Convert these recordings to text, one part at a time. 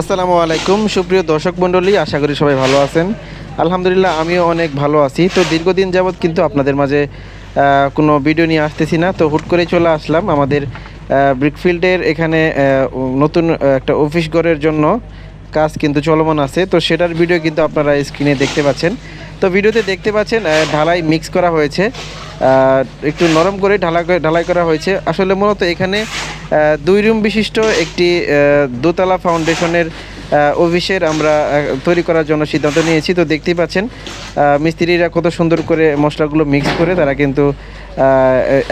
আসসালামু আলাইকুম, সুপ্রিয় দর্শক মণ্ডলী, আশা করি সবাই ভালো আছেন। আলহামদুলিল্লাহ, আমিও অনেক ভালো আছি। তো দীর্ঘদিন যাবৎ কিন্তু আপনাদের মাঝে কোনো ভিডিও নিয়ে আসতেছি না। তো হুট করে চলে আসলাম আমাদের ব্রিকফিল্ডের এখানে নতুন একটা অফিস ঘরের জন্য কাজ কিন্তু চলমান আছে। তো সেটার ভিডিও কিন্তু আপনারা স্ক্রিনে দেখতে পাচ্ছেন। তো ভিডিওতে দেখতে পাচ্ছেন ঢালাই মিক্স করা হয়েছে। একটু নরম করে ঢালাই ঢালাই করা হয়েছে। আসলে মূলত এখানে দুই রুম বিশিষ্ট একটি দোতলা ফাউন্ডেশনের অফিসের আমরা তৈরি করার জন্য সিদ্ধান্ত নিয়েছি। তো দেখতেই পাচ্ছেন মিস্ত্রিরা কত সুন্দর করে মশলাগুলো মিক্স করে, তারা কিন্তু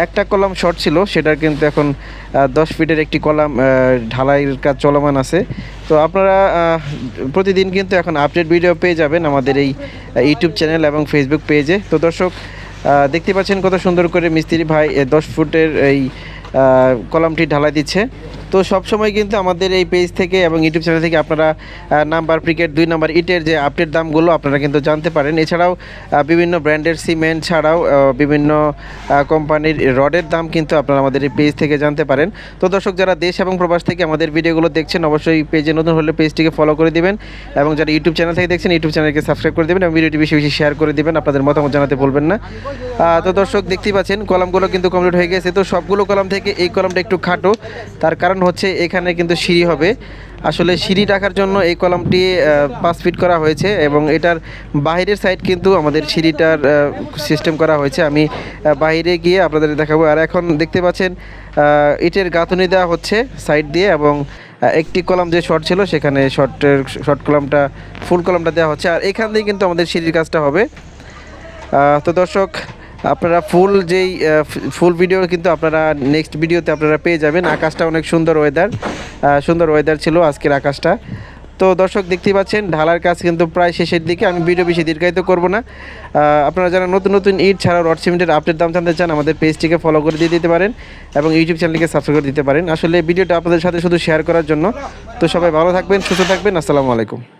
একটা কলাম শর্ট ছিল, সেটার কিন্তু এখন দশ ফিটের একটি কলাম ঢালাইয়ের কাজ চলমান আছে। তো আপনারা প্রতিদিন কিন্তু এখন আপডেট ভিডিও পেয়ে যাবেন আমাদের এই ইউটিউব চ্যানেল এবং ফেসবুক পেজে তো দর্শক দেখতে পাচ্ছেন কত সুন্দর করে মিস্ত্রি ভাই দশ ফুটের এই কলামটি ঢালাই দিচ্ছে। তো সব সময় কিন্তু আমাদের এই পেজ থেকে এবং ইউটিউব চ্যানেল থেকে আপনারা নাম্বার ক্রিকেট দুই নাম্বার ইটের যে আপডেট দামগুলো আপনারা কিন্তু জানতে পারেন। এছাড়াও বিভিন্ন ব্র্যান্ডের সিমেন্ট ছাড়াও বিভিন্ন কোম্পানির রডের দাম কিন্তু আপনারা আমাদের এই পেজ থেকে জানতে পারেন। তো দর্শক, যারা দেশ এবং প্রবাস থেকে আমাদের ভিডিওগুলো দেখছেন, অবশ্যই পেজে নতুন হলে পেজটিকে ফলো করে দিবেন এবং যারা ইউটিউব চ্যানেল থেকে দেখছেন ইউটিউব চ্যানেলকে সাবস্ক্রাইব করে দেবেন এবং ভিডিওটি বেশি বেশি শেয়ার করে দিবেন। আপনাদের মতামত জানাতে বলবেন না। তো দর্শক দেখতেই পাচ্ছেন, কলামগুলো কিন্তু কমপ্লিট হয়ে গেছে। তো সবগুলো কলাম থেকে এই কলামটা একটু খাটো। তার কারণ হচ্ছে এখানে কিন্তু সিঁড়ি হবে। আসলে সিঁড়ি রাখার জন্য এই কলামটি পাঁচ ফিট করা হয়েছে এবং এটার বাইরের সাইড কিন্তু আমাদের সিঁড়িটার সিস্টেম করা হয়েছে। আমি বাইরে গিয়ে আপনাদের দেখাবো। আর এখন দেখতে পাচ্ছেন ইটের গাঁথনি দেওয়া হচ্ছে সাইড দিয়ে এবং একটি কলাম যে শর্ট ছিল, সেখানে শর্টের শর্ট কলামটা ফুল কলামটা দেওয়া হচ্ছে। আর এখান দিয়ে কিন্তু আমাদের সিঁড়ির কাজটা হবে। তো দর্শক আপনারা ফুল যেই ফুল ভিডিও কিন্তু আপনারা নেক্সট ভিডিওতে আপনারা পেয়ে যাবেন। আকাশটা অনেক সুন্দর ওয়েদার সুন্দর ওয়েদার ছিল আজকের আকাশটা। তো দর্শক দেখতেই পাচ্ছেন, ঢালার কাজ কিন্তু প্রায় শেষের দিকে। আমি ভিডিও বেশি দীর্ঘায়িত করব না। আপনারা যারা নতুন নতুন ইট ছাড়াও রড সিমেন্টের আপডেট দাম জানতে চান, আমাদের পেজটিকে ফলো করে দিয়ে দিতে পারেন এবং ইউটিউব চ্যানেলকে সাবস্ক্রাইব করে দিতে পারেন। আসলে ভিডিওটা আপনাদের সাথে শুধু শেয়ার করার জন্য। তো সবাই ভালো থাকবেন, সুস্থ থাকবেন। আসসালামু আলাইকুম।